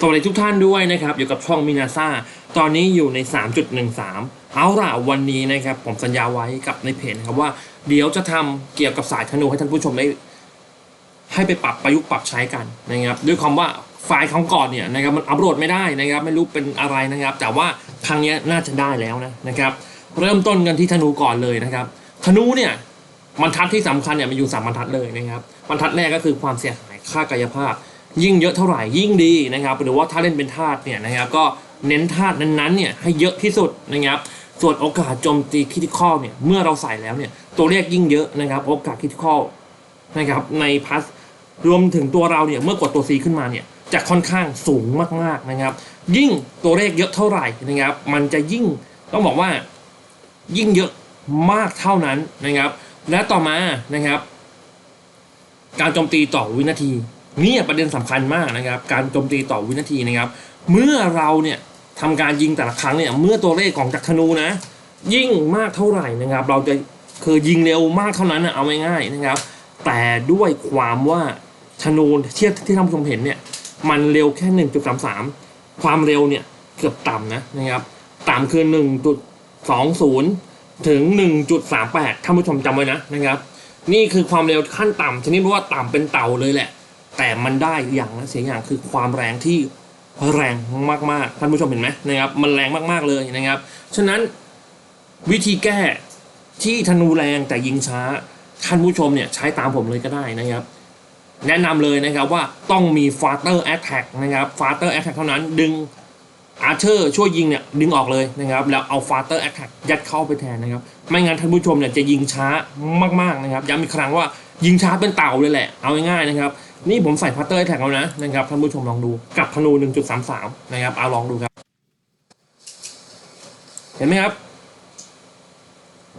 สวัสดีทุกท่านด้วยนะครับ อยู่กับช่องมินาซาตอนนี้อยู่ใน 3.13 เอาล่ะวันนี้นะครับ ผมสัญญาไว้กับในเพจนะครับว่า เดี๋ยวจะทำเกี่ยวกับสายธนูให้ท่านผู้ชมได้ ให้ไปปรับประยุกต์ปรับใช้กันนะครับ ด้วยความว่าไฟล์ครั้งก่อนเนี่ยนะครับมันอัปโหลดไม่ได้นะครับ ไม่รู้เป็นอะไรนะครับ แต่ว่าครั้งนี้น่าจะได้แล้วนะนะครับ เริ่มต้นกันที่ธนูก่อนเลยนะครับ ธนูเนี่ยบรรทัดที่สำคัญเนี่ยมันอยู่สามบรรทัดเลยนะครับบรรทัดแรกก็คือความเสียหายค่ากายภาพ ยิ่งเยอะเท่าไหร่ยิ่งดีนะครับหรือว่าถ้าเล่นเป็นธาตุเนี่ยนะครับก็เน้นธาตุนั้นๆเนี่ยให้เยอะที่สุดนะครับส่วนโอกาสโจมตีคริติคอลเนี่ยเมื่อเราใส่แล้วเนี่ยตัวเลขยิ่งเยอะนะครับโอกาสคริติคอลนะครับในพัสรวมถึงตัวเราเนี่ยเมื่อกดตัว C ขึ้นมาเนี่ยจะค่อนข้างสูงมากๆนะครับ ยิ่งตัวเลขเยอะเท่าไหร่นะครับ มันจะยิ่งต้องบอกว่ายิ่งเยอะมากเท่านั้นนะครับ และต่อมานะครับ การโจมตีต่อวินาที เนี่ยประเด็นสำคัญมากนะครับ การโจมตีต่อวินาทีนะครับ เมื่อเราเนี่ยทำการยิงแต่ละครั้งเนี่ยเมื่อตัวเลขของจากรธนูนะ ยิ่งมากเท่าไหร่นะครับ เราจะคือยิงเร็วมากเท่านั้นนะเอาง่ายๆนะครับ แต่ด้วยความว่าธนูเทียบที่ท่านผู้ชมเห็นเนี่ยมันเร็วแค่ 1.33 ความเร็วเนี่ยเกือบต่ำนะนะครับ ต่ำคือ 1.20 ถึง 1.38 ท่านผู้ชมจำไว้นะนะครับ นี่คือความเร็วขั้นต่ำชนิดว่าต่ำเป็นเต่าเลยแหละ แต่มันได้อย่างนะเสียอย่างคือความแรงที่แรงมากๆท่านผู้ชมเห็นไหมนะครับมันแรงมากๆเลยนะครับ ฉะนั้นวิธีแก้ที่ธนูแรงแต่ยิงช้าท่านผู้ชมเนี่ยใช้ตามผมเลยก็ได้นะครับ แนะนำเลยนะครับว่าต้องมี Faster Attack นะครับ Faster Attack เท่านั้นดึงอาร์เชอร์ช่วยยิงเนี่ยดึงออกเลยนะครับ แล้วเอา Faster Attack ยัดเข้าไปแทนนะครับ ไม่งั้นท่านผู้ชมเนี่ยจะยิงช้ามากๆนะครับย้ำอีกครั้งว่ายิงช้าเป็นเต่าเลยแหละเอาง่ายๆนะครับ นี่ผมใส่ Faster Attack แล้วนะนะครับท่านผู้ชมลองดูกับธนู 1.33 นะครับเอาลองดูครับ เห็นไหมครับ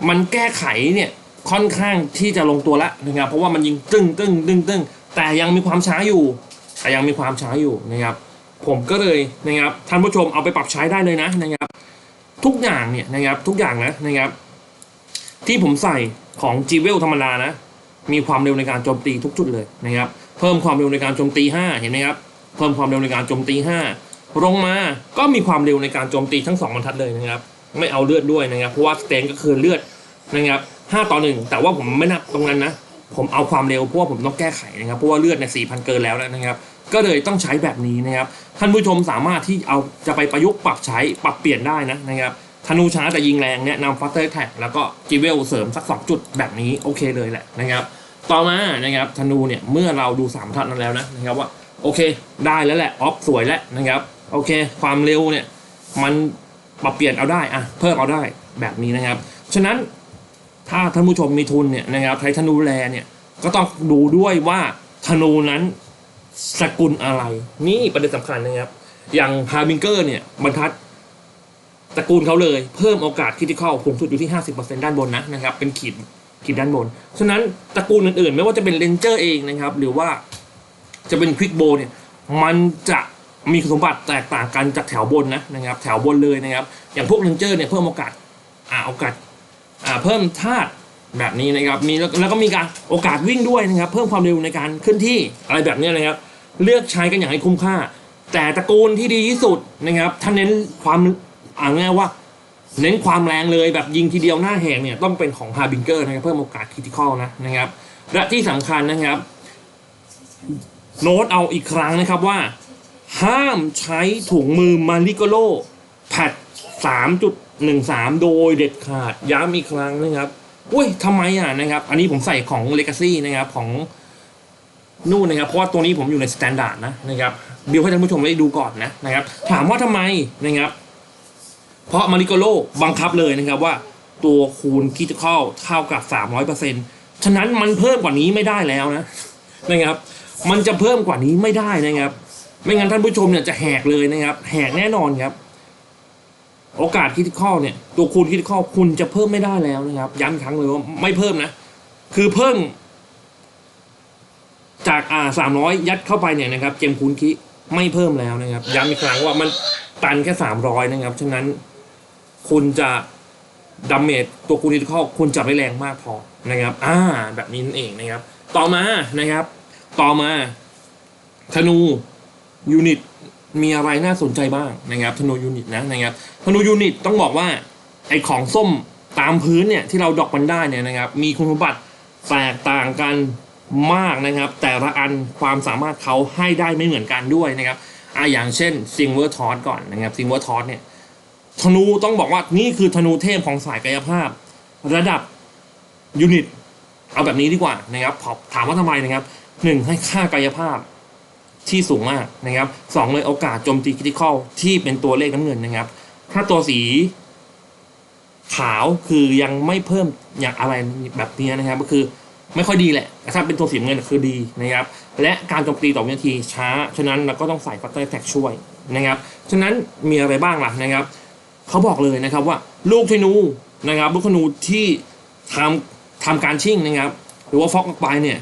มันแก้ไขเนี่ยค่อนข้างที่จะลงตัวแล้วนะครับ เพราะว่ามันยิงตึ้งตึ้งตึ้งตึ้งแต่ยังมีความช้าอยู่ แต่ยังมีความช้าอยู่นะครับ ผมก็เลยนะครับท่านผู้ชมเอาไปปรับใช้ได้เลยนะนะครับ ทุกอย่างเนี่ยนะครับทุกอย่างนะนะครับ ที่ผมใส่ของ g ีเวลธรรมดานะ มีความเร็วในการโจมตีทุกจุดเลยนะครับ เพิ่มความเร็วในการโจมตี 5 เห็นไหมครับ เพิ่มความเร็วในการโจมตี 5 ลงมาก็มีความเร็วในการโจมตีทั้งสองบรรทัดเลยนะครับ ไม่เอาเลือดด้วยนะครับ เพราะว่าสเตนก็คือเลือดนะครับ5ต่อ1แต่ว่าผมไม่นับตรงนั้นนะ ผมเอาความเร็วเพราะว่าผมต้องแก้ไขนะครับ เพราะว่าเลือดในสี่พันเกินแล้วนะครับ ก็เลยต้องใช้แบบนี้นะครับ ท่านผู้ชมสามารถที่เอาจะไปประยุกต์ปรับใช้ปรับเปลี่ยนได้นะนะครับธนูช้าแต่ยิงแรงเนี่ยนำฟัตเตอร์แท็กแล้วก็จิเวลเสริมสักสองจุดแบบนี้โอเคเลยแหละนะครับ ต่อมานะครับธนูเนี่ยเมื่อเราดูสามทัดนั้นแล้วนะนะครับว่าโอเคได้แล้วแหละออฟสวยแล้วนะครับโอเค ความเร็วเนี่ยมันปรับเปลี่ยนเอาได้อะเพิ่มเอาได้แบบนี้นะครับ ฉะนั้นถ้าท่านผู้ชมมีทุนเนี่ยนะครับใช้ธนูแรเนี่ยก็ต้องดูด้วยว่าธนูนั้นสกุลอะไร นี่ประเด็นสำคัญนะครับ อย่างฮาร์บิงเกอร์เนี่ยบรรทัดตระกูลเขาเลย เพิ่มโอกาสคริติคอลสูงสุดอยู่ที่ 50%ด้านบนนะนะครับ เป็นขีด ขีดด้านบน ฉะนั้นตระกูลอื่นๆ ไม่ว่าจะเป็นเลนเจอร์เองนะครับ หรือว่าจะเป็นควิกโบเนี่ย มันจะมีคุณสมบัติแตกต่างกันจากแถวบนนะนะครับ แถวบนเลยนะครับ อย่างพวกเลนเจอร์เนี่ยเพิ่มโอกาสอ่าโอกาสอ่าเพิ่มธาตุแบบนี้นะครับ มีแล้วแล้วก็มีการโอกาสวิ่งด้วยนะครับ เพิ่มความเร็วในการเคลื่อนที่อะไรแบบนี้นะครับ เลือกใช้กันอย่างให้คุ้มค่า แต่ตระกูลที่ดีที่สุดนะครับ ถ้าเน้นความอ่าง่ายว่า เน้นความแรงเลยแบบยิงทีเดียวหน้าแหงเนี่ยต้องเป็นของฮาบิงเกอร์นะครับเพิ่มโอกาสคริติคอลนะนะครับ และที่สำคัญนะครับ โน้ตเอาอีกครั้งนะครับว่า ห้ามใช้ถุงมือมาริโกโลแพด3.13โดยเด็ดขาดย้ำอีกครั้งนะครับอุ้ยทำไมอะนะครับ อันนี้ผมใส่ของ Legacy นะครับของนู่นนะครับ เพราะว่าตัวนี้ผมอยู่ในสแตนดาร์ดนะนะครับเดี๋ยวให้ท่านผู้ชมได้ดูก่อนนะนะครับ ถามว่าทำไมนะครับ เพราะมาริโกโลบังคับเลยนะครับว่าตัวคูณคิดเข้าเท่ากับ 300%ฉะนั้นมันเพิ่มกว่านี้ไม่ได้แล้วนะนะครับ มันจะเพิ่มกว่านี้ไม่ได้นะครับ ไม่งั้นท่านผู้ชมเนี่ยจะแหกเลยนะครับ แหกแน่นอนครับ โอกาสคิดข้อเนี่ย ตัวคูณคิดข้อคุณจะเพิ่มไม่ได้แล้วนะครับ ย้ำอีกครั้งเลยว่าไม่เพิ่มนะ คือเพิ่ม จากอ่าสามร้อยยัดเข้าไปเนี่ยนะครับ เจมคูณคิไม่เพิ่มแล้วนะครับ ย้ำอีกครั้งว่ามันตันแค่สามร้อยนะครับ ฉะนั้น คุณจะดาเมจตัวคูณิคอลคุณจะไม่แรงมากพอนะครับ อ่า แบบนี้นั่นเองนะครับ ต่อมานะครับ ต่อมาธนูยูนิตมีอะไรน่าสนใจบ้างนะครับธนูยูนิตนะนะครับธนูยูนิตต้องบอกว่าไอของส้มตามพื้นเนี่ยที่เราดอกมันได้เนี่ยนะครับ มีคุณสมบัติแตกต่างกันมากนะครับ แต่ละอันความสามารถเขาให้ได้ไม่เหมือนกันด้วยนะครับอะอย่างเช่นซิงเวอร์ทอสก่อนนะครับซิงเวอร์ทอสเนี่ย ธนูต้องบอกว่านี่คือธนูเทพของสายกายภาพ ระดับยูนิต เอาแบบนี้ดีกว่านะครับพอถามว่าทำไมนะครับหนึ่งให้ค่ากายภาพที่สูงมากนะครับสองเลยโอกาสโจมตีคริติคอลที่เป็นตัวเลขน้ำเงินนะครับ ถ้าตัวสี ขาวคือยังไม่เพิ่มอย่างอะไรแบบนี้นะครับ ก็คือไม่ค่อยดีแหละแต่ถ้าเป็นตัวสีเงินคือดีนะครับ และการโจมตีต่อวินาทีช้า ฉะนั้นเราก็ต้องใส่ฟัตเตอร์แท็กช่วยนะครับ ฉะนั้นมีอะไรบ้างล่ะนะครับ เขาบอกเลยนะครับว่าลูกธนูนะครับลูกธนูที่ทำทำการชิ่งนะครับ หรือว่าฟอกออกไปเนี่ย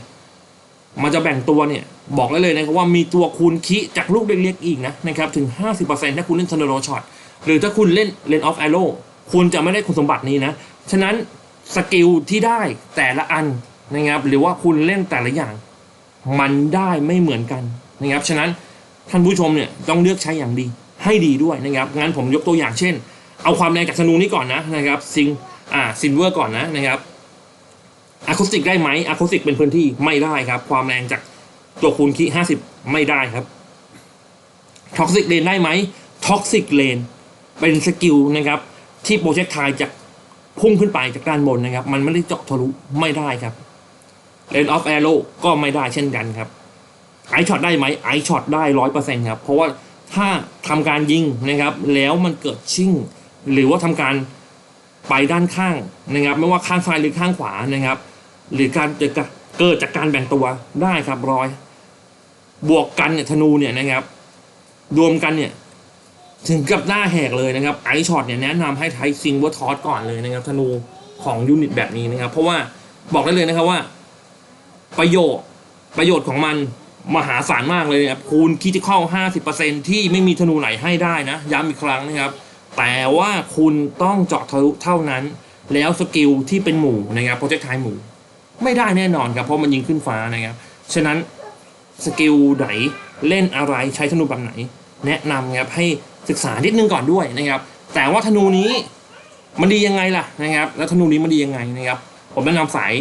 มันจะแบ่งตัวเนี่ยบอกได้เลยนะครับว่ามีตัวคูณคิจากลูกเล็กๆอีกนะนะครับถึง 50%ถ้าคุณเล่น t ท r น o ช็อตหรือถ้าคุณเล่นเลนออฟแอโร่คุณจะไม่ได้คุณสมบัตินี้นะ ฉะนั้นสกิลที่ได้แต่ละอันนะครับหรือว่าคุณเล่นแต่ละอย่าง มันได้ไม่เหมือนกันนะครับ ฉะนั้นท่านผู้ชมเนี่ยต้องเลือกใช้อย่างดีให้ดีด้วยนะครับงั้นผมยกตัวอย่างเช่น เอาความแรงจากธนูนี้ก่อนนะนะครับซิงอ่าซินเวอร์ก่อนนะนะครับอะคูสติกได้ไหมอะคูสติกเป็นพื้นที่ไม่ได้ครับ ความแรงจากตัวคูณคีห้าสิบไม่ได้ครับท็อกซิกเลนได้ไหมท็อกซิกเลนเป็นสกิลนะครับที่โปรเจกต์ไทยจะพุ่งขึ้นไปจากด้านบนนะครับ มันไม่ได้เจาะทะลุไม่ได้ครับเลนออฟแอโร่ก็ไม่ได้เช่นกันครับไอช็อตได้ไหมไอช็อตได้ร้อยเปอร์เซ็นครับ เพราะว่าถ้าทำการยิงนะครับ แล้วมันเกิดชิ่ง หรือว่าทำการไปด้านข้างนะครับ ไม่ว่าข้างซ้ายหรือข้างขวานะครับ หรือการจะเกิดจากการแบ่งตัวได้ครับร้อย บวกกันเนี่ยธนูเนี่ยนะครับรวมกันเนี่ยถึงกับหน้าแหกเลยนะครับไอช็อตเนี่ยแนะนำให้ใช้ซิงเวอร์ทอสก่อนเลยนะครับธนูของยูนิตแบบนี้นะครับ เพราะว่าบอกได้เลยนะครับว่า ประโยชน์ประโยชน์ของมันมหาศาลมากเลยนะครับคูณคิติคอลห้าสิบเปอร์เซ็นที่ไม่มีธนูไหนให้ได้นะย้ำอีกครั้งนะครับ แต่ว่าคุณต้องเจาะทะลุเท่านั้น แล้วสกิลที่เป็นหมู่นะครับโปรเจกต์ไทหมู่ ไม่ได้แน่นอนครับเพราะมันยิงขึ้นฟ้านะครับฉะนั้นสกิลไหนเล่นอะไรใช้ธนูแบบไหน แนะนำครับให้ศึกษานิดนึงก่อนด้วยนะครับ แต่ว่าธนูนี้มันดียังไงล่ะนะครับ แล้วธนูนี้มันดียังไงนะครับ ผมแนะนำสาย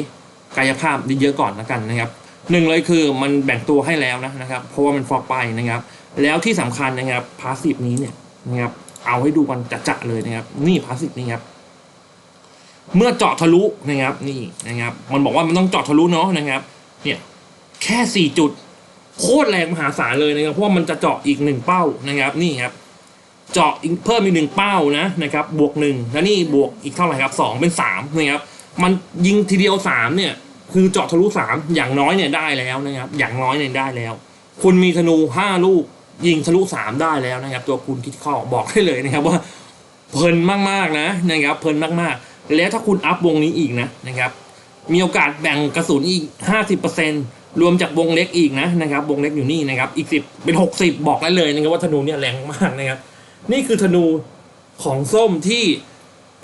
กายภาพเยอะๆก่อนแล้วกันนะครับหนึ่งเลยคือมันแบ่งตัวให้แล้วนะนะครับ เพราะว่ามันฟอกไปนะครับ แล้วที่สำคัญนะครับพาสซีฟนี้เนี่ยนะครับ เอาให้ดูกันจะๆเลยนะครับ นี่พลาสซีฟนี่ครับเมื่อเจาะทะลุนะครับ นี่นะครับ มันบอกว่ามันต้องเจาะทะลุเนาะนะครับ เนี่ยแค่สี่จุด โคตรแรงมหาศาลเลยนะครับเพราะมันจะเจาะอีกหนึ่งเป้านะครับ นี่ครับ เจาะอีกเพิ่มอีกหนึ่งเป้านะนะครับ บวกหนึ่งแล้วนี่บวกอีกเท่าไหร่ครับสองเป็นสามนะครับ มันยิงทีเดียวสามเนี่ย คือเจาะทะลุสามอย่างน้อยเนี่ยได้แล้วนะครับ อย่างน้อยเนี่ยได้แล้ว คุณมีธนูห้าลูก ยิงทะลุสามได้แล้วนะครับ ตัวคุณคิดข้อบอกได้เลยนะครับว่าเพลินมากๆนะนะครับเพลินมากๆ แล้วถ้าคุณอัพวงนี้อีกนะนะครับ มีโอกาสแบ่งกระสุนอีกห้าสิบเปอร์เซ็นรวมจากวงเล็กอีกนะนะครับ วงเล็กอยู่นี่นะครับ อีกสิบเป็นหกสิบบอกได้เลยนะครับว่าธนูเนี่ยแรงมากนะครับ นี่คือธนูของส้มที่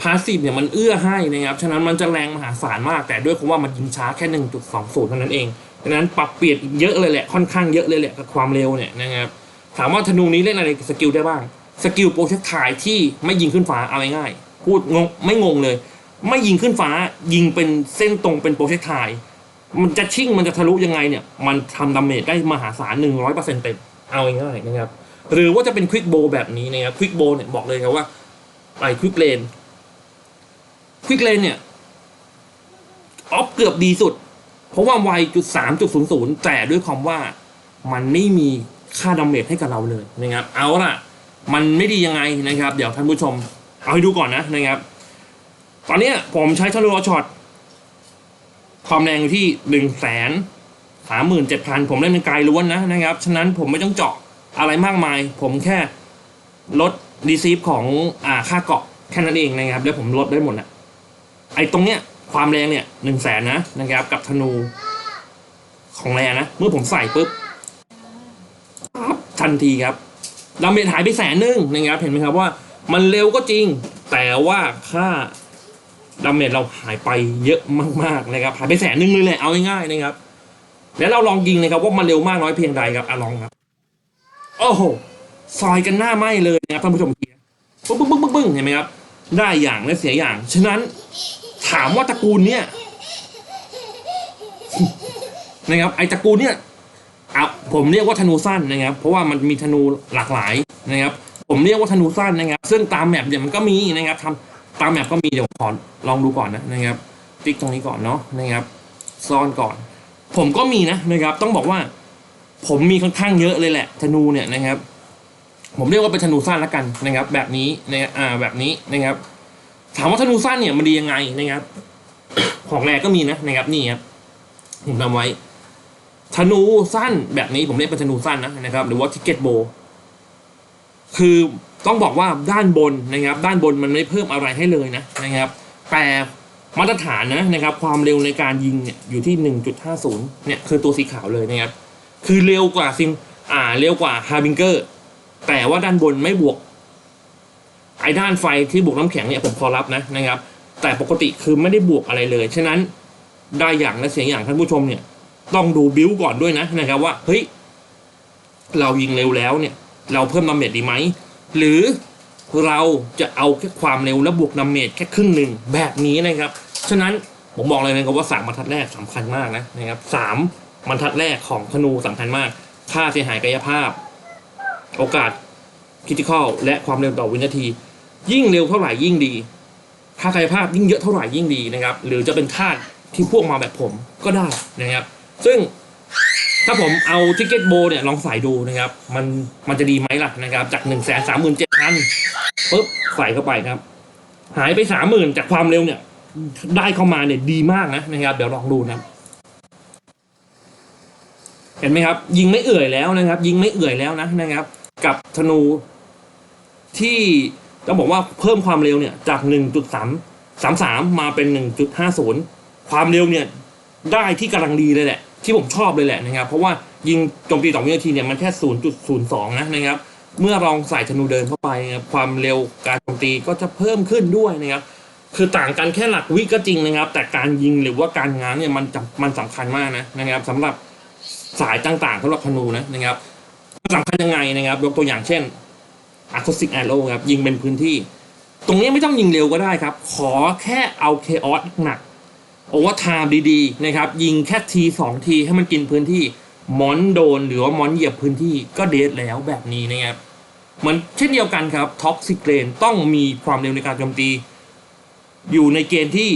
พาสซีฟเนี่ยมันเอื้อให้นะครับ ฉะนั้นมันจะแรงมหาศาลมาก แต่ด้วยความว่ามันยิงช้าแค่หนึ่งจุดสองศูนย์เท่านั้นเองดังนั้นปรับเปลี่ยนเยอะเลยแหละ ค่อนข้างเยอะเลยแหละกับความเร็วเนี่ยนะครับ ถามว่าธนูนี้เล่นอะไรสกิลได้บ้าง สกิลโปรเจกต์ถ่ายที่ไม่ยิงขึ้นฟ้าเอาง่ายๆพูดงงไม่งงเลย ไม่ยิงขึ้นฟ้ายิงเป็นเส้นตรงเป็นโปรเจกต์ถ่าย มันจะชิ่งมันจะทะลุยังไงเนี่ย มันทำดาเมจได้มหาศาลหนึ่งร้อยเปอร์เซ็นต์เต็มเอาง่ายๆนะครับ หรือว่าจะเป็นควิกโบแบบนี้นะครับควิกโบเนี่ยบอกเลยครับว่าไอ้ควิกเลนควิกเลนเนี่ยออฟเกือบดีสุด เพราะว่าไวจุดสามจุดศูนย์ศูนย์แต่ด้วยความว่ามันไม่มี ค่าดาเมจให้กับเราเลยนะครับ เอาล่ะ มันไม่ดียังไงนะครับ เดี๋ยวท่านผู้ชม เอาให้ดูก่อนนะนะครับ ตอนนี้ผมใช้ทะลุช็อตความแรงอยู่ที่หนึ่งแสนสามหมื่นเจ็ดพันผมเล่นเป็นไกลล้วนนะนะครับ ฉะนั้นผมไม่ต้องเจาะอะไรมากมาย ผมแค่ลดรีซีฟของอ่าค่าเกาะแค่นั้นเองนะครับ แล้วผมลดได้หมดนะไอ้ตรงเนี้ยความแรงเนี่ยหนึ่งแสนนะนะครับกับธนูของแรงนะ เมื่อผมใส่ปุ๊บ ทันทีครับดาเมจหายไปแสนหนึ่งนะครับเห็นไหมครับว่ามันเร็วก็จริง แต่ว่าค่าดาเมจเราหายไปเยอะมากๆนะครับหายไปแสนหนึ่งเลยแหละเอาง่ายๆนะครับ แล้วเราลองยิงเลยครับว่ามันเร็วมากน้อยเพียงใดครับอะลองครับโอ้โหซอยกันหน้าไหมเลยนะครับท่านผู้ชมเียร์ปึ้งปึ้งปึ้งปึ้งปึ้งเห็นไหมครับ ได้อย่างและเสียอย่าง ฉะนั้นถามว่าตระกูลเนี่ยนะครับไอตระกูลเนี่ย เอาผมเรียกว่าธนูสั้นนะครับ เพราะว่ามันมีธนูหลากหลายนะครับ ผมเรียกว่าธนูสั้นนะครับ ซึ่งตามแมปเนี่ยมันก็มีนะครับทำตามแมปก็มีเดี๋ยวขอลองดูก่อนนะนะครับ ติ๊กตรงนี้ก่อนเนาะนะครับ ซ่อนก่อน ผมก็มีนะนะครับ ต้องบอกว่า ผมมีค่อนข้างเยอะเลยแหละธนูเนี่ยนะครับ ผมเรียกว่าเป็นธนูสั้นละกันนะครับ แบบนี้นะครับอ่าแบบนี้นะครับ ถามว่าธนูสั้นเนี่ยมันดียังไงนะครับ ของแรกก็มีนะนะครับนี่ครับผมทำไว้ ธนูสั้นแบบนี้ผมเรียกเป็นธนูสั้นนะนะครับ หรือว่าทิกเก็ตโบคือต้องบอกว่าด้านบนนะครับ ด้านบนมันไม่เพิ่มอะไรให้เลยนะนะครับ แต่มาตรฐานนะนะครับ ความเร็วในการยิงเนี่ยอยู่ที่ 1.50 เนี่ยคือตัวสีขาวเลยนะครับ คือเร็วกว่าซิงอ่าเร็วกว่าฮาร์บิงเกอร์แต่ว่าด้านบนไม่บวก ไอ้ด้านไฟที่บวกน้ำแข็งเนี่ยผมพอรับนะนะครับ แต่ปกติคือไม่ได้บวกอะไรเลย ฉะนั้นได้อย่างและเสียอย่างท่านผู้ชมเนี่ย ต้องดูบิวก่อนด้วยนะนะครับว่าเฮ้ยเรายิงเร็วแล้วเนี่ย เราเพิ่มดาเมจดีไหมหรือเราจะเอาแค่ความเร็วและบวกดาเมจแค่ครึ่งหนึ่งแบบนี้นะครับ ฉะนั้นผมบอกเลยนะครับว่าสามบรรทัดแรกสำคัญมากนะนะครับสามบรรทัดแรกของธนูสำคัญมาก ค่าเสียหายกายภาพ โอกาสคริติคอลและความเร็วต่อวินาที ยิ่งเร็วเท่าไหร่ยิ่งดีค่ากายภาพยิ่งเยอะเท่าไหร่ยิ่งดีนะครับ หรือจะเป็นค่าที่พวกมาแบบผมก็ได้นะครับ ซึ่งถ้าผมเอาทิกเก็ตโบเนี่ยลองใส่ดูนะครับ มันมันจะดีไหมล่ะนะครับ จากหนึ่งแสนสามหมื่นเจ็ดพันปุ๊บใส่เข้าไปครับ หายไปสามหมื่นจากความเร็วเนี่ย ได้เข้ามาเนี่ยดีมากนะนะครับ เดี๋ยวลองดูนะครับเห็นไหมครับ ยิงไม่เอื่อยแล้วนะครับ ยิงไม่เอื่อยแล้วนะนะครับ กับธนูที่ต้องบอกว่าเพิ่มความเร็วเนี่ยจาก 1.3 33 มาเป็น 1.50 ความเร็วเนี่ย ได้ที่กำลังดีเลยแหละ ที่ผมชอบเลยแหละนะครับ เพราะว่ายิงโจมตีต่อวินาทีเนี่ยมันแค่ 0.02 นะนะครับ เมื่อลองใส่ธนูเดินเข้าไปนะครับความเร็วการโจมตีก็จะเพิ่มขึ้นด้วยนะครับคือต่างกันแค่หลักวิก็จริงนะครับ แต่การยิงหรือว่าการง้างเนี่ยมันมันสำคัญมากนะนะครับสำหรับสายต่างๆสำหรับธนูนะนะครับสำคัญยังไงนะครับ ยกตัวอย่างเช่น a c o u s t i c arrow ครับยิงเป็นพื้นที่ ตรงนี้ไม่ต้องยิงเร็วก็ได้ครับ ขอแค่เอา chaos หนัก โอเวอร์ไทม์ดีๆนะครับยิงแค่ทีสองทีให้มันกินพื้นที่มอนโดนหรือว่ามอนเหยียบพื้นที่ก็เดทแล้วแบบนี้นะครับเหมือนเช่นเดียวกันครับท็อกซิกเ a นต้องมีความเร็วในการโจมตี อยู่ในเกณฑ์ที่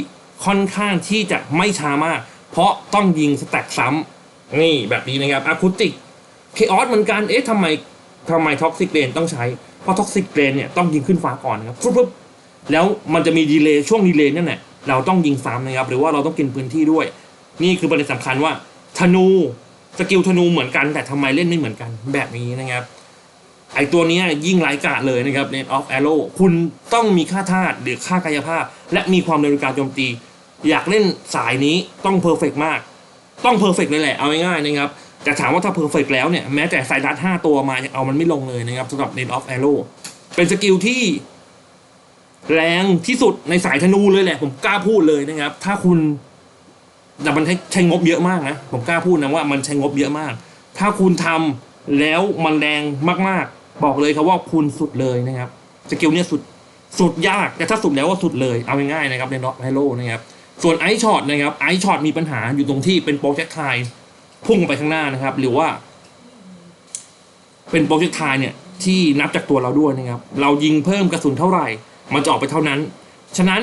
ค่อนข้างที่จะไม่ช้ามาก เพราะต้องยิงสแต็กซ้ำนี่แบบนี้นะครับอะคูติกเคออสเหมือนกันเอ๊ะทำไมทำไมท็อกซิกเ a นต้องใช้ เพราะท็อกซิกเ a นเนี่ยต้องยิงขึ้นฟ้าก่อนนะครับปุ๊บแล้วมันจะมีดีเลย์ช่วงดีเลย์นั่นแหละ เราต้องยิงซ้ำนะครับ หรือว่าเราต้องกินพื้นที่ด้วย นี่คือประเด็นสำคัญว่าธนูสกิลธนูเหมือนกันแต่ทำไมเล่นไม่เหมือนกันแบบนี้นะครับ ไอตัวนี้ยิ่งไร้กาดเลยนะครับ Net of Arrow คุณต้องมีค่าธาตุหรือค่ากายภาพ และมีความเร็วในการโจมตี อยากเล่นสายนี้ต้องเพอร์เฟกมาก ต้องเพอร์เฟกเลยแหละ เอาง่ายๆนะครับ แต่ถามว่าถ้าเพอร์เฟกแล้วเนี่ย แม้แต่ไซรัสห้าตัวมายังเอามันไม่ลงเลยนะครับสำหรับ Net of Arrow เป็นสกิลที่ แรงที่สุดในสายธนูเลยแหละ ผมกล้าพูดเลยนะครับ ถ้าคุณแต่มันใช้งบเยอะมากนะผมกล้าพูดนะว่ามันใช้งบเยอะมาก ถ้าคุณทำแล้วมันแรงมากๆ บอกเลยครับว่าคุณสุดเลยนะครับสกิลเนี่ยสุดสุดยากแต่ถ้าสุดแล้วว่าสุดเลยเอาง่ายๆนะครับในด็อกไฮโลนะครับส่วนไอช็อตนะครับไอช็อตมีปัญหาอยู่ตรงที่เป็นโปรเจกต์ไทพุ่งไปข้างหน้านะครับ หรือว่า เป็นโปรเจกต์ไทเนี่ยที่นับจากตัวเราด้วยนะครับ เรายิงเพิ่มกระสุนเท่าไหร่ มันจะออกไปเท่านั้น ฉะนั้น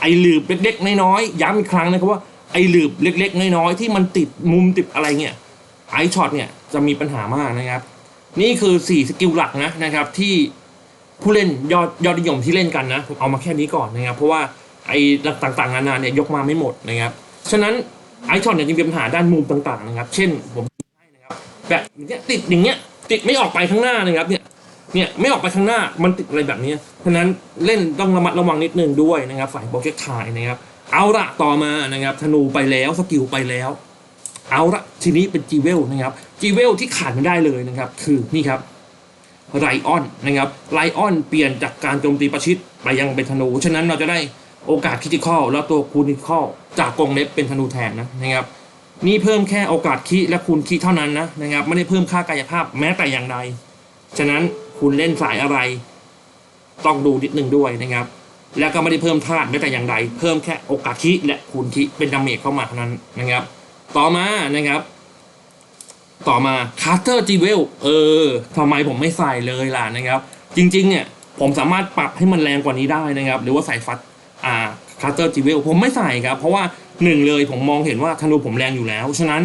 ไอ้หลืบเล็กๆน้อยๆย้ำอีกครั้งนะครับว่าไอ้หลืบเล็กๆน้อยๆที่มันติดมุมติดอะไรเนี่ยไอช็อตเนี่ยจะมีปัญหามากนะครับ นี่คือสี่สกิลหลักนะนะครับที่ผู้เล่นยอดยอดนิยมที่เล่นกันนะผมเอามาแค่นี้ก่อนนะครับ เพราะว่าไอ้ต่างๆนานาเนี่ยยกมาไม่หมดนะครับ ฉะนั้นไอช็อตเนี่ยยังมีปัญหาด้านมุมต่างๆนะครับ เช่นผมให้นะครับแบบอย่างเงี้ยติดอย่างเงี้ยติดไม่ออกไปข้างหน้านะครับเนี่ยเนี่ยไม่ออกไปข้างหน้ามันติดอะไรแบบนี้ ฉะนั้นเล่นต้องระมัดระวังนิดนึงด้วยนะครับฝ่ายโปรเจกต์ไทยนะครับเอาละต่อมานะครับธนูไปแล้วสกิลไปแล้ว เอาละทีนี้เป็นจีเวลนะครับจีเวลที่ขาดไม่ได้เลยนะครับ คือนี่ครับไรออนนะครับไรออนเปลี่ยนจากการโจมตีประชิดไปยังเป็นธนู ฉะนั้นเราจะได้โอกาสคริติคอลแล้วตัวคูนิคอลจากกรงเล็บเป็นธนูแทนนะนะครับ นี่เพิ่มแค่โอกาสคีและคูณคีเท่านั้นนะนะครับ ไม่ได้เพิ่มค่ากายภาพแม้แต่อย่างใด ฉะนั้นคุณเล่นสายอะไร ต้องดูนิดนึงด้วยนะครับ แล้วก็ไม่ได้เพิ่มธาตุแม้แต่อย่างใด เพิ่มแค่โอกาสคิและคูณคิเป็นดาเมจเข้ามาเท่านั้นนะครับ ต่อมานะครับ ต่อมาคาร์เตอร์จีเวลเออทำไมผมไม่ใส่เลยล่ะนะครับ จริง ๆ เนี่ยผมสามารถปรับให้มันแรงกว่านี้ได้นะครับ หรือว่าใส่ฟัดอ่าคาร์เตอร์จีเวลผมไม่ใส่ครับ เพราะว่าหนึ่งเลยผมมองเห็นว่าธนูผมแรงอยู่แล้ว ฉะนั้น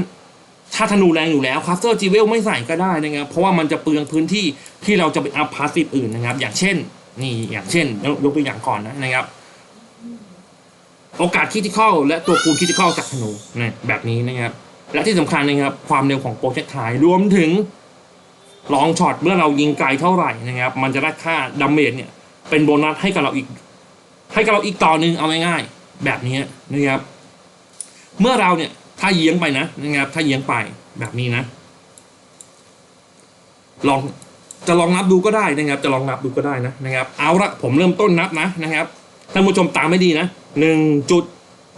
ถ้าธนูแรงอยู่แล้วคาสเตอร์จีเวลไม่ใส่ก็ได้นะครับ เพราะว่ามันจะเปลืองพื้นที่ที่เราจะไปอัพพาสซีฟอื่นนะครับ อย่างเช่น นี่อย่างเช่นยกตัวอย่างก่อนนะนะครับ โอกาสคิติคอลและตัวคูณคิติคอลจากธนูนะแบบนี้นะครับ และที่สำคัญนะครับ ความเร็วของโปรเจกต์ไทรวมถึงลองช็อตเมื่อเรายิงไกลเท่าไหร่นะครับ มันจะได้ค่าดาเมจเนี่ย เป็นโบนัสให้กับเราอีก ให้กับเราอีกต่อหนึ่งเอาง่ายๆแบบนี้นะครับ เมื่อเราเนี่ยถ้าเยี้ยงไปนะนะครับ ถ้าเยี้ยงไปแบบนี้นะ ลอง จะลองนับดูก็ได้นะครับ จะลองนับดูก็ได้นะนะครับ เอาละผมเริ่มต้นนับนะนะครับท่านผู้ชมตามไม่ดีนะหนึ่งจุด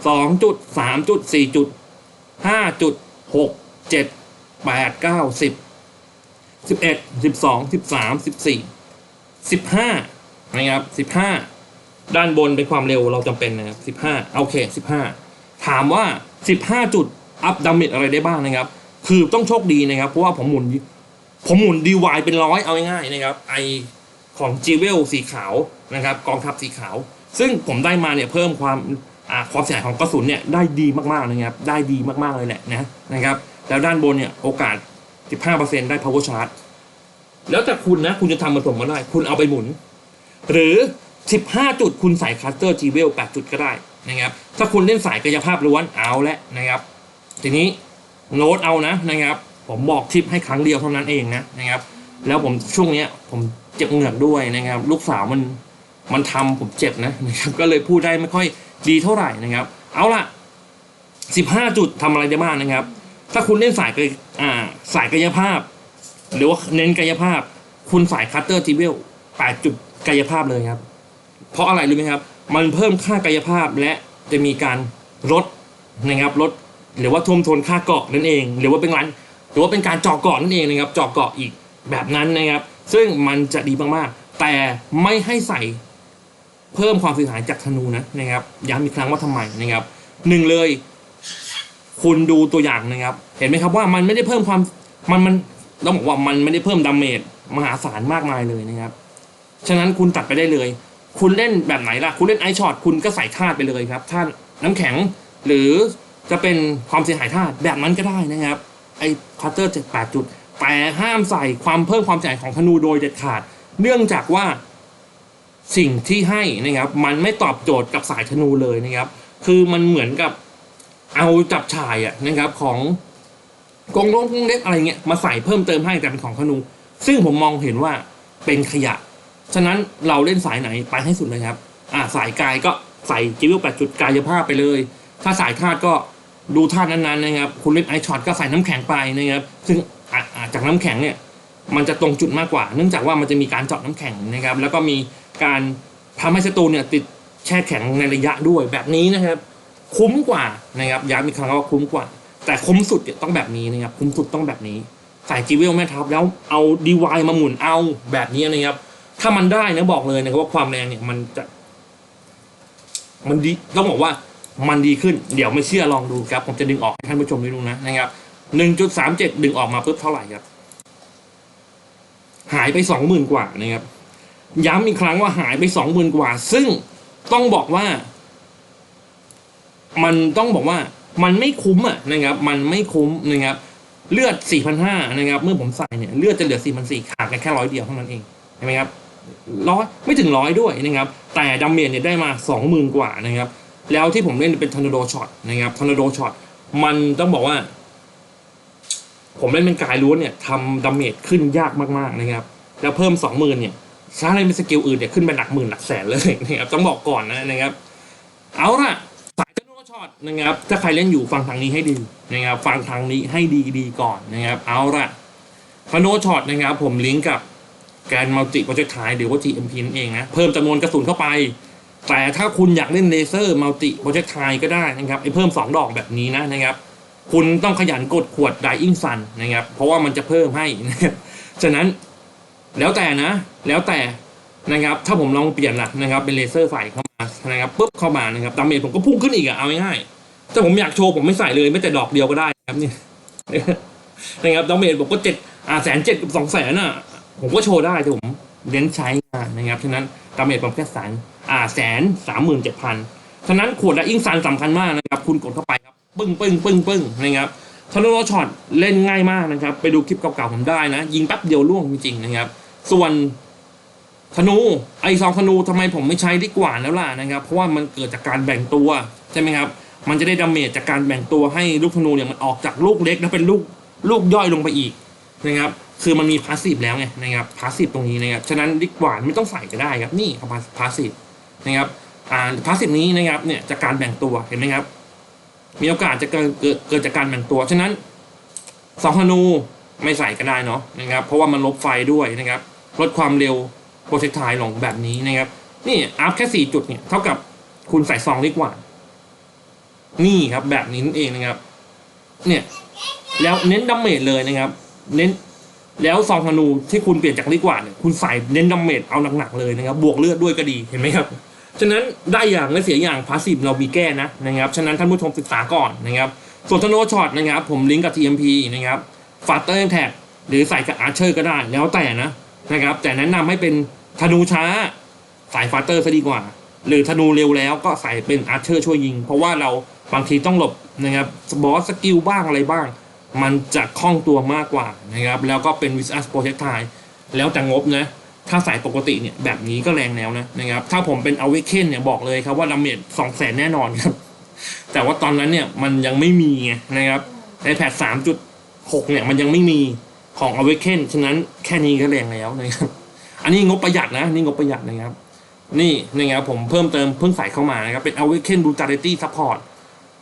สองจุดสามจุดสี่จุดห้าจุดหกเจ็ดแปดเก้าสิบสิบเอ็ดสิบสองสิบสามสิบสี่สิบห้านะครับสิบห้าด้านบนเป็นความเร็วเราจำเป็นนะครับสิบห้าโอเคสิบห้าถามว่าสิบห้าจุดอัพดาเมจอะไรได้บ้างนะครับ คือต้องโชคดีนะครับ เพราะว่าผมหมุน ผมหมุนดีวายเป็นร้อยเอาง่ายๆนะครับไอของจีเวลสีขาวนะครับกองทัพสีขาว ซึ่งผมได้มาเนี่ยเพิ่มความความเสียหายของกระสุนเนี่ยได้ดีมากๆนะครับได้ดีมากๆเลยแหละนะนะครับแล้วด้านบนเนี่ยโอกาส 15%ได้ power charge แล้วแต่คุณนะคุณจะทำมันผมก็ได้ คุณเอาไปหมุน หรือ 15 จุดคุณใส่คัสเตอร์จีเวล8จุดก็ได้นะครับถ้าคุณเล่นสายกายภาพล้วนเอาและนะครับ ทีนี้โน้ตเอานะนะครับ ผมบอกทิปให้ครั้งเดียวเท่านั้นเองนะนะครับ แล้วผมช่วงเนี้ย ผมเจ็บเหงือกด้วยนะครับ ลูกสาวมันมันทำผมเจ็บนะนะครับ ก็เลยพูดได้ไม่ค่อยดีเท่าไหร่นะครับ เอาล่ะ 15 จุดทำอะไรได้บ้างนะครับ ถ้าคุณเล่นสายกายอ่าสายกายภาพ หรือว่าเน้นกายภาพ คุณสายคัตเตอร์จีเวล8จุดกายภาพเลยครับ เพราะอะไรรู้ไหมครับ มันเพิ่มค่ากายภาพและจะมีการลดนะครับลดหรือว่าทวมทนค่าเกาะนั่นเอง หรือว่าเป็นการ หรือว่าเป็นการเจาะเกาะนั่นเองนะครับเจาะเกาะอีกแบบนั้นนะครับ ซึ่งมันจะดีมากๆ แต่ไม่ให้ใส่เพิ่มความเสียหายจากธนูนะนะครับย้ำอีกครั้งว่าทำไมนะครับหนึ่งเลย คุณดูตัวอย่างนะครับ เห็นไหมครับว่ามันไม่ได้เพิ่มความมันมันต้องบอกว่ามันไม่ได้เพิ่มดาเมจมหาศาลมากมายเลยนะครับ ฉะนั้นคุณตัดไปได้เลย คุณเล่นแบบไหนล่ะ คุณเล่นไอช็อตคุณก็ใส่ธาตุไปเลยครับธาตุน้ำแข็งหรือจะเป็นความเสียหายธาตุแบบนั้นก็ได้นะครับ ไอ้คัตเตอร์เจ็ดแปดจุด แต่ห้ามใส่ความเพิ่มความเสียหายของธนูโดยเด็ดขาด เนื่องจากว่าสิ่งที่ให้นะครับ มันไม่ตอบโจทย์กับสายธนูเลยนะครับ คือมันเหมือนกับเอาจับฉ่ายอะนะครับของกองลงกองเล็กอะไรเงี้ยมาใส่เพิ่มเติมให้แต่เป็นของธนู ซึ่งผมมองเห็นว่าเป็นขยะ ฉะนั้นเราเล่นสายไหนไปให้สุดเลยครับ อ่าสายกายก็ใส่จิวแปดจุดกายภาพไปเลย ถ้าสายธาตุก็ ดูธานั้นๆนะครับ คุณเล่นไอช็อตก็ใส่น้ำแข็งไปนะครับ ซึ่งจากน้ำแข็งเนี่ยมันจะตรงจุดมากกว่า เนื่องจากว่ามันจะมีการเจาะน้ำแข็งนะครับ แล้วก็มีการทำให้ศัตรูเนี่ยติดแช่แข็งในระยะด้วยแบบนี้นะครับ คุ้มกว่านะครับย้ำอีกครั้งว่าคุ้มกว่า แต่คุ้มสุดต้องแบบนี้นะครับ คุ้มสุดต้องแบบนี้ ใส่จีเวลแม่ทับแล้วเอาดีวายมาหมุนเอาแบบนี้นะครับ ถ้ามันได้นะบอกเลยนะครับว่าความแรงเนี่ยมันจะ มันดีต้องบอกว่า มันดีขึ้นเดี๋ยวไม่เชื่อลองดูครับ ผมจะดึงออกให้ท่านผู้ชมได้ดูนะนะครับหนึ่งจุดสามเจ็ดดึงออกมาปุ๊บเท่าไหร่ครับ หายไปสองหมื่นกว่านะครับย้ำอีกครั้งว่าหายไปสองหมื่นกว่า ซึ่งต้องบอกว่า มันต้องบอกว่า มันไม่คุ้มอะนะครับ มันไม่คุ้มนะครับเลือดสี่พันห้านะครับ เมื่อผมใส่เนี่ย เลือดจะเหลือสี่พันสี่ขาดกันแค่ร้อยเดียวเท่านั้นเองเห็นไหมครับร้อยไม่ถึงร้อยด้วยนะครับ แต่ดาเมจเนี่ยได้มาสองหมื่นกว่านะครับ แล้วที่ผมเล่นเป็นทอร์นาโดช็อตนะครับทอร์นาโดช็อตมันต้องบอกว่า ผมเล่นเป็นกายล้วนเนี่ยทำดาเมจขึ้นยากมากๆนะครับ แล้วเพิ่มสองหมื่นเนี่ยถ้าเล่นเป็นสกิลอื่นเนี่ยขึ้นไปหลักหมื่นหลักแสนเลยนะครับต้องบอกก่อนนะนะครับ เอาล่ะสายทอร์นาโดช็อตนะครับถ้าใครเล่นอยู่ฟังทางนี้ให้ดีนะครับฟังทางนี้ให้ดีดีๆก่อนนะครับ เอาล่ะทอร์นาโดช็อตนะครับ ผมลิงก์กับแกนมัลติโปรเจกต์ไทหรือว่า TMP นั่นเองนะเพิ่มจำนวนกระสุนเข้าไป แต่ถ้าคุณอยากเล่นเลเซอร์มัลติโปรเจกต์ไทก็ได้นะครับไอ้เพิ่ม 2 ดอกแบบนี้นะนะครับ คุณต้องขยันกดขวด Dying Sun นะครับ เพราะว่ามันจะเพิ่มให้นะครับฉะนั้นแล้วแต่นะ แล้วแต่นะครับ ถ้าผมลองเปลี่ยนล่ะนะครับ เป็นเลเซอร์ใส่เข้ามานะครับปุ๊บเข้ามานะครับดาเมจผมก็พุ่งขึ้นอีกอะเอาง่ายๆถ้าผมอยากโชว์ผมไม่ใส่เลยไม่แต่ดอกเดียวก็ได้ครับนี่นะครับดาเมจผมก็เจ็ดอ่าแสนเจ็ดกับสองแสนอะผมก็โชว์ได้แต่ผมเน้นใช้งานนะครับฉะนั้นดาเมจผมแค่แสน อ่าแสนสามหมื่นเจ็ดพันฉะนั้นขวดและอิงซันสำคัญมากนะครับ คุณกดเข้าไปครับ ปึ้งปึ้งปึ้งปึ้งนะครับทอนโลช็อตเล่นง่ายมากนะครับ ไปดูคลิปเก่าๆผมได้นะ ยิงแป๊บเดียวล่วงจริงๆนะครับ ส่วนธนูไอซองธนูทำไมผมไม่ใช้ดีกว่าแล้วล่ะนะครับ เพราะว่ามันเกิดจากการแบ่งตัวใช่ไหมครับ มันจะได้ดาเมจจากการแบ่งตัวให้ลูกธนูเนี่ยมันออกจากลูกเล็กแล้วเป็นลูกลูกย่อยลงไปอีกนะครับ คือมันมีพาสซีฟแล้วไงนะครับพาสซีฟตรงนี้นะครับ ฉะนั้นดิกว่าไม่ต้องใส่ก็ได้ครับ นี่พาสซีฟ นะครับอ่าพาสซีฟนี้นะครับเนี่ยจากการแบ่งตัวเห็นไหมครับ มีโอกาสจะเกิดเกิดจากการแบ่งตัว ฉะนั้นสองธนูไม่ใส่ก็ได้เนาะนะครับ เพราะว่ามันลบไฟด้วยนะครับ ลดความเร็วโปรเจกต์ไทลงแบบนี้นะครับ นี่อัพแค่สี่จุดเนี่ยเท่ากับคุณใส่ซองดีกว่า นี่ครับแบบนี้นั่นเองนะครับ เนี่ยแล้วเน้นดาเมจเลยนะครับ เน้นแล้วซองธนูที่คุณเปลี่ยนจากลิกว่าเนี่ยคุณใส่เน้นดาเมจเอาหนักๆเลยนะครับ บวกเลือดด้วยก็ดีเห็นไหมครับ ฉะนั้นได้อย่างและเสียอย่างพาสซีฟเรามีแก้นะนะครับฉะนั้นท่านผู้ชมศึกษาก่อนนะครับส่วนธนูช็อตนะครับผมลิงก์กับ TMP นะครับฟาเตอร์แท็กหรือใส่กับอาร์เชอร์ก็ได้แล้วแต่นะนะครับแต่แนะนำให้เป็นธนูช้าใส่ฟาเตอร์ซะดีกว่า หรือธนูเร็วแล้วก็ใส่เป็นอาร์เชอร์ช่วยยิง เพราะว่าเราบางทีต้องหลบนะครับบอสสกิลบ้างอะไรบ้าง มันจะคล่องตัวมากกว่านะครับแล้วก็เป็นวิส a สโปรเทคไทแล้วแต่งบนะ ถ้าสายปกติเนี่ยแบบนี้ก็แรงแล้วนะนะครับ ถ้าผมเป็นอเวกเคนเนี่ยบอกเลยครับว่าดาเมจสองแสนแน่นอนครับ แต่ว่าตอนนั้นเนี่ยมันยังไม่มีไงนะครับในแพทสามจุดหกเนี่ยมันยังไม่มีของ Awaken ฉะนั้นแค่นี้ก็แรงแล้วนะครับ อันนี้งบประหยัดนะ นี่งบประหยัดนะครับ นี่นะครับผมเพิ่มเติมเพิ่งใส่เข้ามานะครับ เป็น Awaken Brutality Support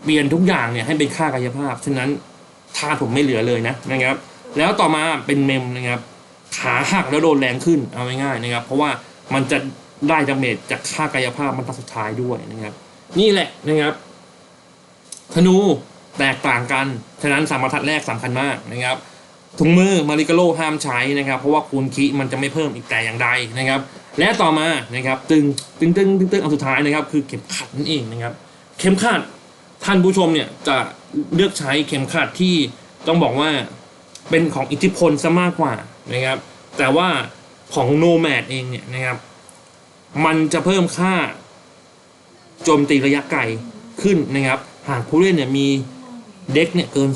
เปลี่ยนทุกอย่างเนี่ยให้เป็นค่ากายภาพ ฉะนั้นธาตุผมไม่เหลือเลยนะนะครับ แล้วต่อมาเป็นเมมนะครับ ขาหักแล้วโดนแรงขึ้นเอาง่ายๆนะครับ เพราะว่ามันจะได้ดาเมจจากค่ากายภาพมันตัดสุดท้ายด้วยนะครับ นี่แหละนะครับธนูแตกต่างกัน ฉะนั้นสามบรรทัดแรกสำคัญมากนะครับถุงมือมาริกาโลห้ามใช้นะครับ เพราะว่าคูณคิมันจะไม่เพิ่มอีกแต่อย่างใดนะครับ และต่อมานะครับตึงตึงตึงตึงตึงอันสุดท้ายนะครับ คือเข็มขัดนั่นเองนะครับ เข็มขัดท่านผู้ชมเนี่ยจะเลือกใช้เข็มขัดที่ต้องบอกว่าเป็นของอิทธิพลซะมากกว่า นะครับ แต่ว่าของโนแมดเองเนี่ยนะครับ มันจะเพิ่มค่าโจมตีระยะไกลขึ้นนะครับ หากผู้เล่นเนี่ยมีเด็กเนี่ยเกิน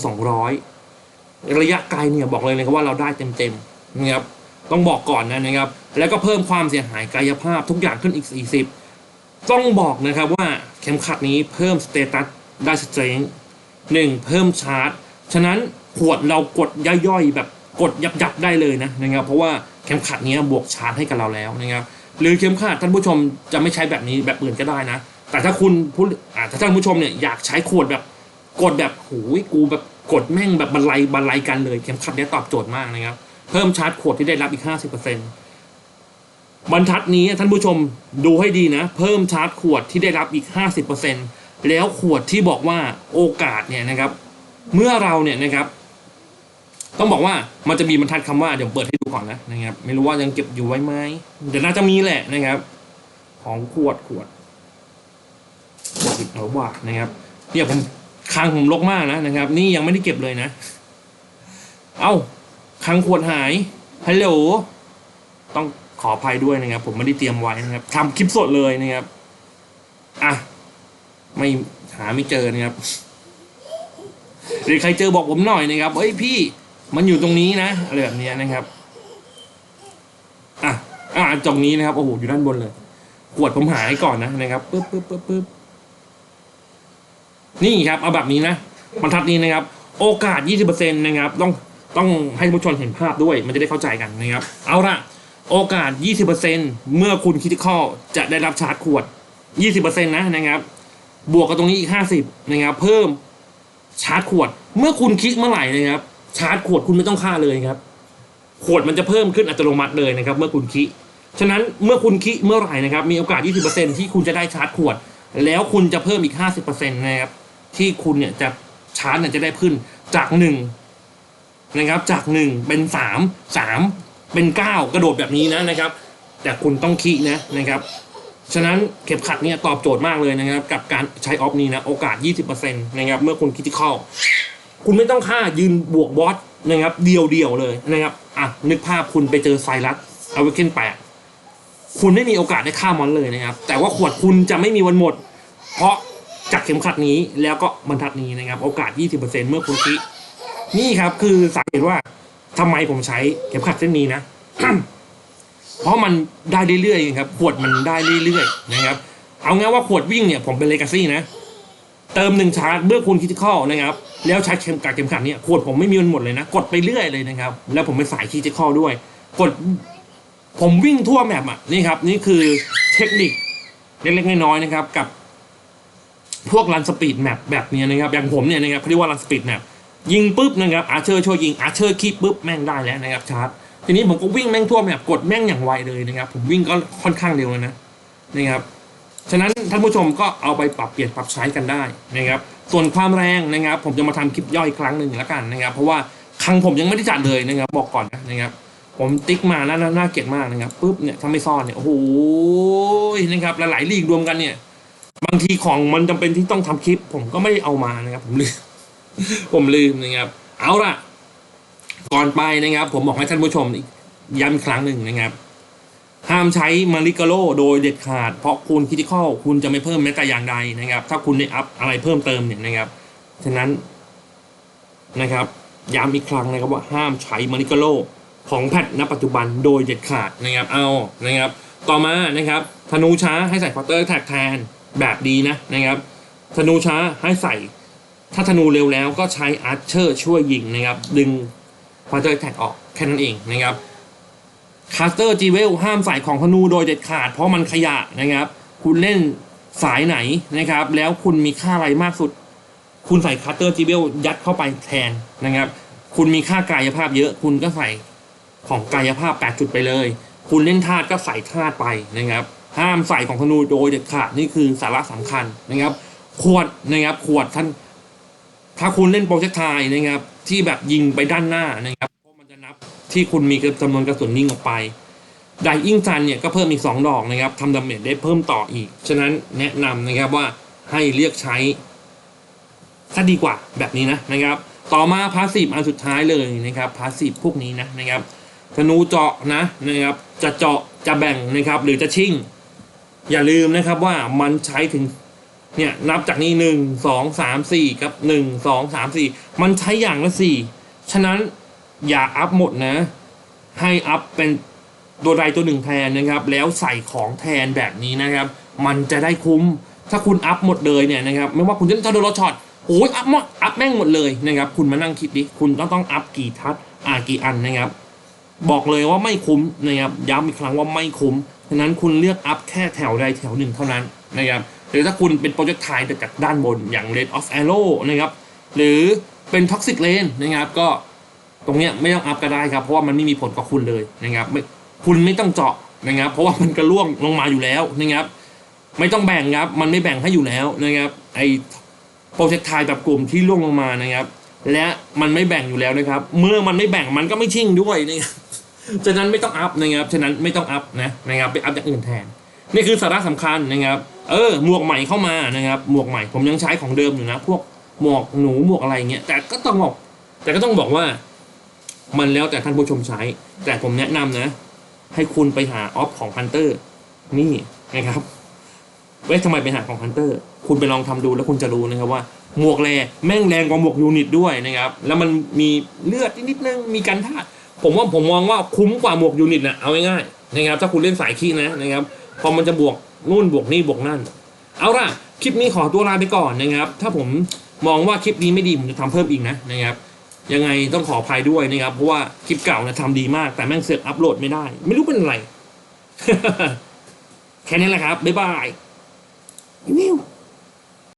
200 ระยะไกลเนี่ยบอกเลยนะครับว่าเราได้เต็มๆนะครับต้องบอกก่อนนะนะครับ แล้วก็เพิ่มความเสียหายกายภาพทุกอย่างขึ้นอีก 40 ต้องบอกนะครับว่าเข็มขัดนี้เพิ่มสเตตัสได้สเตรนหนึ่งเพิ่มชาร์จ ฉะนั้นขวดเรากดย่อยๆแบบ กดยับๆได้เลยนะนะครับ เพราะว่าเข็มขัดนี้บวกชาร์จให้กับเราแล้วนะครับ หรือเข็มขัดท่านผู้ชมจะไม่ใช้แบบนี้แบบอื่นก็ได้นะ แต่ถ้าคุณผู้อ่าถ้าท่านผู้ชมเนี่ยอยากใช้ขวดแบบกดแบบโหยกูแบบกดแม่งแบบบรรลัยบรรลัยกันเลยเข็มขัดเนี้ยตอบโจทย์มากนะครับ เพิ่มชาร์จขวดที่ได้รับอีก 50%บรรทัดนี้ท่านผู้ชมดูให้ดีนะ เพิ่มชาร์จขวดที่ได้รับอีก 50%แล้วขวดที่บอกว่าโอกาสเนี่ยนะครับ เมื่อเราเนี่ยนะครับ ต้องบอกว่ามันจะมีบรรทัดคำว่าเดี๋ยวเปิดให้ดูก่อนนะนะครับ ไม่รู้ว่ายังเก็บอยู่ไว้ไหมเดี๋ยวน่าจะมีแหละนะครับ ของขวดขวดขวดอีกเอาว่านะครับเนี่ยผมคางผมลกมากนะนะครับ นี่ยังไม่ได้เก็บเลยนะ เอ้าคางขวดหายฮัลโหลต้องขออภัยด้วยนะครับ ผมไม่ได้เตรียมไว้นะครับทำคลิปสดเลยนะครับอะไม่หาไม่เจอนะครับหรือใครเจอบอกผมหน่อยนะครับเอ้ยพี่ มันอยู่ตรงนี้นะอะไรแบบนี้นะครับอะอะตรงนี้นะครับโอ้โหอยู่ด้านบนเลยขวดผมหายก่อนนะนะครับปึ๊บปึ๊บปึ๊บปึ๊บนี่ครับเอาแบบนี้นะบรรทัดนี้นะครับ โอกาส 20%นะครับ ต้องต้องให้ผู้ชมเห็นภาพด้วย มันจะได้เข้าใจกันนะครับ เอาละโอกาส 20%เมื่อคุณคิดข้อจะได้รับชาร์จขวด 20%นะนะครับ บวกกับตรงนี้อีก 50นะครับ เพิ่มชาร์จขวด เมื่อคุณคลิกเมื่อไหร่นะครับ ชาร์จขวดคุณไม่ต้องค่าเลยครับ ขวดมันจะเพิ่มขึ้นอัตโนมัติเลยนะครับ เมื่อคุณคิฉะนั้นเมื่อคุณคิเมื่อไหร่นะครับ มีโอกาส 20%ที่คุณจะได้ชาร์จขวด แล้วคุณจะเพิ่มอีก 50%นะครับที่คุณเนี่ยจะชาร์จเนี่ยจะได้ขึ้นจากหนึ่งนะครับจากหนึ่งเป็นสามสามเป็นก้ากระโดดแบบนี้นะนะครับ แต่คุณต้องคีนะนะครับฉะนั้นเข็มขัดเนี่ยตอบโจทย์มากเลยนะครับ กับการใช้ออฟนี้นะโอกาส 20%นะครับเมื่อคุณคิดที่เข้า คุณไม่ต้องค่ายืนบวกบอสนะครับ เดียวเดียวเลยนะครับอะนึกภาพคุณไปเจอไซรัสอเวเคนแปดคุณไม่มีโอกาสได้ฆ่ามันเลยนะครับ แต่ว่าขวดคุณจะไม่มีวันหมด เพราะจากเข็มขัดนี้แล้วก็บรรทัดนี้นะครับ โอกาส 20%เมื่อคุณคิดนี่ครับคือสาเหตุว่าทำไมผมใช้เข็มขัดเส้นนี้นะ เพราะมันได้เรื่อยๆครับขวดมันได้เรื่อยๆนะครับ เอาง่ายว่าขวดวิ่งเนี่ยผมเป็นเลกาซี่นะ เติมหนึ่งชาร์จเมื่อคุณคิดข้อนะครับแล้วใช้เข็มกัดเข็มขัดเนี่ยขวดผมไม่มีมันหมดเลยนะ กดไปเรื่อยเลยนะครับ แล้วผมเป็นสายคิดข้อด้วย กดผมวิ่งทั่วแมปอะนี่ครับ นี่คือเทคนิคเล็กๆน้อยๆนะครับ กับพวกรันสปีดแมปแบบนี้นะครับ อย่างผมเนี่ยนะครับเขาเรียกว่ารันสปีดแมปยิงปุ๊บนะครับอาเชอร์ช่วยยิงอาเชอร์คีบปุ๊บแม่งได้แล้วนะครับชาร์จทีนี้ผมก็วิ่งแม่งทั่วแมปกดแม่งอย่างไวเลยนะครับ ผมวิ่งก็ค่อนข้างเร็วเลยนะนะครับ ฉะนั้นท่านผู้ชมก็เอาไปปรับเปลี่ยนปรับใช้กันได้นะครับ ส่วนความแรงนะครับ ผมจะมาทำคลิปย่อยครั้งหนึ่งแล้วกันนะครับ เพราะว่าครั้งผมยังไม่ได้จัดเลยนะครับ บอกก่อนนะครับ ผมติ๊กมาน่าน่าน่าเกลียดมากนะครับปุ๊บเนี่ยถ้าไม่ซ่อนเนี่ยโอ้โหนะครับหลายๆลีกรวมกันเนี่ย บางทีของมันจำเป็นที่ต้องทำคลิป ผมก็ไม่ได้เอามานะครับ ผมลืมผมลืมนะครับ เอาล่ะ ก่อนไปนะครับ ผมบอกให้ท่านผู้ชมย้ำอีกครั้งหนึ่งนะครับ ห้ามใช้มาริกาโลโดยเด็ดขาด เพราะคุณคิดข้อคุณจะไม่เพิ่มแม้แต่อย่างใดนะครับ ถ้าคุณได้อัพอะไรเพิ่มเติมเนี่ยนะครับ ฉะนั้นนะครับย้ำอีกครั้งนะครับว่าห้ามใช้มาริกาโลของแพทณปัจจุบันโดยเด็ดขาดนะครับเอานะครับ ต่อมานะครับธนูช้าให้ใส่ฟัตเตอร์แท็กแทนแบบดีนะนะครับธนูช้าให้ใส่ ถ้าธนูเร็วแล้วก็ใช้อาร์เชอร์ช่วยยิงนะครับ ดึงฟัตเตอร์แท็กออกแค่นั้นเองนะครับ คาสเตอร์จีเวลห้ามใส่ของธนูโดยเด็ดขาดเพราะมันขยะนะครับ คุณเล่นสายไหนนะครับ แล้วคุณมีค่าอะไรมากสุด คุณใส่คาสเตอร์จีเวลยัดเข้าไปแทนนะครับ คุณมีค่ากายภาพเยอะ คุณก็ใส่ของกายภาพ 8 จุดไปเลย คุณเล่นธาตุก็ใส่ธาตุไปนะครับ ห้ามใส่ของธนูโดยเด็ดขาดนี่คือสาระสำคัญนะครับ ขวดนะครับขวดท่านถ้าคุณเล่นโปรเจกต์ไทยนะครับ ที่แบบยิงไปด้านหน้านะครับ ที่คุณมีจำนวนกระสุนยิงออกไปไดอิงซันเนี่ยก็เพิ่มอีก 2 ดอกนะครับทำดาเมจได้เพิ่มต่ออีก ฉะนั้นแนะนำนะครับว่าให้เลือกใช้ถ้าดีกว่าแบบนี้นะนะครับ ต่อมาพาสซีฟอันสุดท้ายเลยนะครับพาสซีฟพวกนี้นะนะครับธนูเจาะนะนะครับจะเจาะจะแบ่งนะครับ หรือจะชิ่ง อย่าลืมนะครับว่ามันใช้ถึงเนี่ยนับจากนี้หนึ่งสองสามสี่กับหนึ่งสองสามสี่มันใช้อย่างละสี่ฉะนั้น อย่าอัพหมดนะ ให้อัพเป็นตัวใดตัวหนึ่งแทนนะครับ แล้วใส่ของแทนแบบนี้นะครับ มันจะได้คุ้มถ้าคุณอัพหมดเลยเนี่ยนะครับไม่ว่าคุณจะโดนรถช็อตโอ้ยอัพหมดอัพแม่งหมดเลยนะครับคุณมานั่งคิดดิคุณต้องต้องอัพกี่ทัศอ่ากี่อันนะครับ บอกเลยว่าไม่คุ้มนะครับย้ำอีกครั้งว่าไม่คุ้มฉะนั้นคุณเลือกอัพแค่แถวใดแถวหนึ่งเท่านั้นนะครับหรือถ้าคุณเป็นโปรเจกต์ไทยจากด้านบนอย่าง Red of Arrow นะครับหรือเป็น Toxic Lane นะครับก็ ตรงเนี้ยไม่ต้องอัพก็ได้ครับ เพราะว่ามันไม่มีผลกับคุณเลยนะครับไม่คุณไม่ต้องเจาะนะครับ เพราะว่ามันกระล่วงลงมาอยู่แล้วนะครับ ไม่ต้องแบ่งครับ มันไม่แบ่งให้อยู่แล้วนะครับ ไอโปรเจกต์ไทยแบบกลุ่มที่ล่วงลงมานะครับ และมันไม่แบ่งอยู่แล้วนะครับ เมื่อมันไม่แบ่งมันก็ไม่ชิ่งด้วยนะครับฉะนั้นไม่ต้องอัพนะครับ ฉะนั้นไม่ต้องอัพนะนะครับไปอัพอย่างอื่นแทน นี่คือสาระสำคัญนะครับ เออหมวกใหม่เข้ามานะครับ หมวกใหม่ผมยังใช้ของเดิมอยู่นะ พวกหมวกหนูหมวกอะไรเงี้ยแต่ก็ต้องบอก แต่ก็ต้องบอกว่า มันแล้วแต่ท่านผู้ชมใช้ แต่ผมแนะนำนะ ให้คุณไปหาออฟของพันเตอร์นี่นะครับเว้ยทำไมไปหาของฮันเตอร์คุณไปลองทำดูแล้วคุณจะรู้นะครับว่า หมวกแรแม่งแรงกว่าหมวกยูนิตด้วยนะครับ แล้วมันมีเลือดนิดนึงมีกันธาตุผมว่าผมมองว่าคุ้มกว่าหมวกยูนิตนะเอาง่ายๆนะครับ ถ้าคุณเล่นสายขี้นะนะครับ พอมันจะบวกนู่นบวกนี่บวกนั่น เอาล่ะ คลิปนี้ขอตัวลาไปก่อนนะครับ ถ้าผมมองว่าคลิปนี้ไม่ดีผมจะทำเพิ่มอีกนะนะครับ ยังไงต้องขออภัยด้วยนะครับ เพราะว่าคลิปเก่านะทำดีมาก แต่แม่งเสือกอัปโหลดไม่ได้ ไม่รู้เป็นอะไร แค่นี้แหละครับ บ๊ายบายวิว